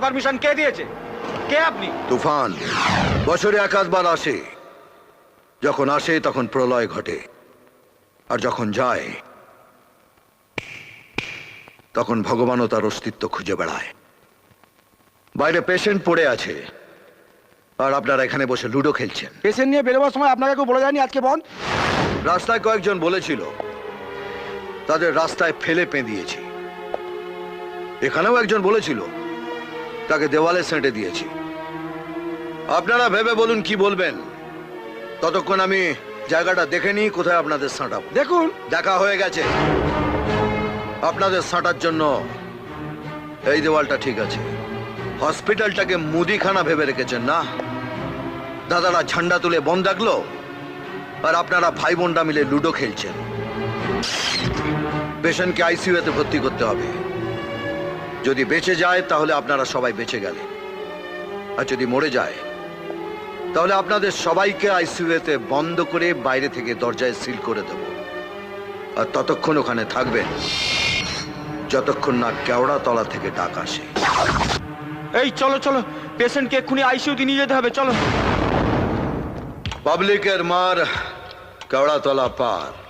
Permission কে দিয়েছে? কে আপনি? তুফান। বছরে একাধবার আসে। যখন আসে তখন প্রলয় ঘটে। আর যখন যায় তখন ভগবানও তার অস্তিত্ব খুঁজে বেড়ায়। বাইরে পেশেন্ট পড়ে আছে। আর আপনারা এখানে বসে লুডো খেলছেন। পেশেন্ট নিয়ে বেরোবার সময় আপনাকে কেউ বলে যায়নি আজকে বন্ধ? রাস্তায় কয়েকজন বলেছিল তাদের রাস্তায় ফেলে পেঁদিয়েছি। এখানেও একজন বলেছিল তাকে দেওয়ালে সেঁটে দিয়েছি। আপনারা ভেবে বলুন কি বলবেন? ততক্ষণ আমি জায়গাটা দেখে নিই কোথায় আপনাদের সাঁটাবো দেখুন। দেখা হয়ে গেছে। আপনাদের সাঁটার জন্য এই দেওয়ালটা ঠিক আছে। হসপিটালটাকে মুদিখানা ভেবে রেখেছেন না? দাদারা ঝান্ডা তুলে বন্ধ রাখল আর আপনারা ভাই বোনরা মিলে লুডো খেলছেন। পেশেন্টকে আইসিইউতে ভর্তি করতে হবে। যদি বেঁচে যায় তাহলে আপনারা সবাই বেঁচে গেলেন আর যদি মরে যায় তাহলে আপনাদের সবাইকে আইসিইউতে বন্ধ করে বাইরে থেকে দরজায় সিল করে দেব। আর ততক্ষণ ওখানে থাকবেন যতক্ষণ না কেওড়া তলা থেকে ডাক আসে। এই চলো চলো। পেশেন্টকে এক্ষুনি আইসিইউতে নিয়ে যেতে হবে চলো। পাবলিকের মার কেওড়া তলা পার।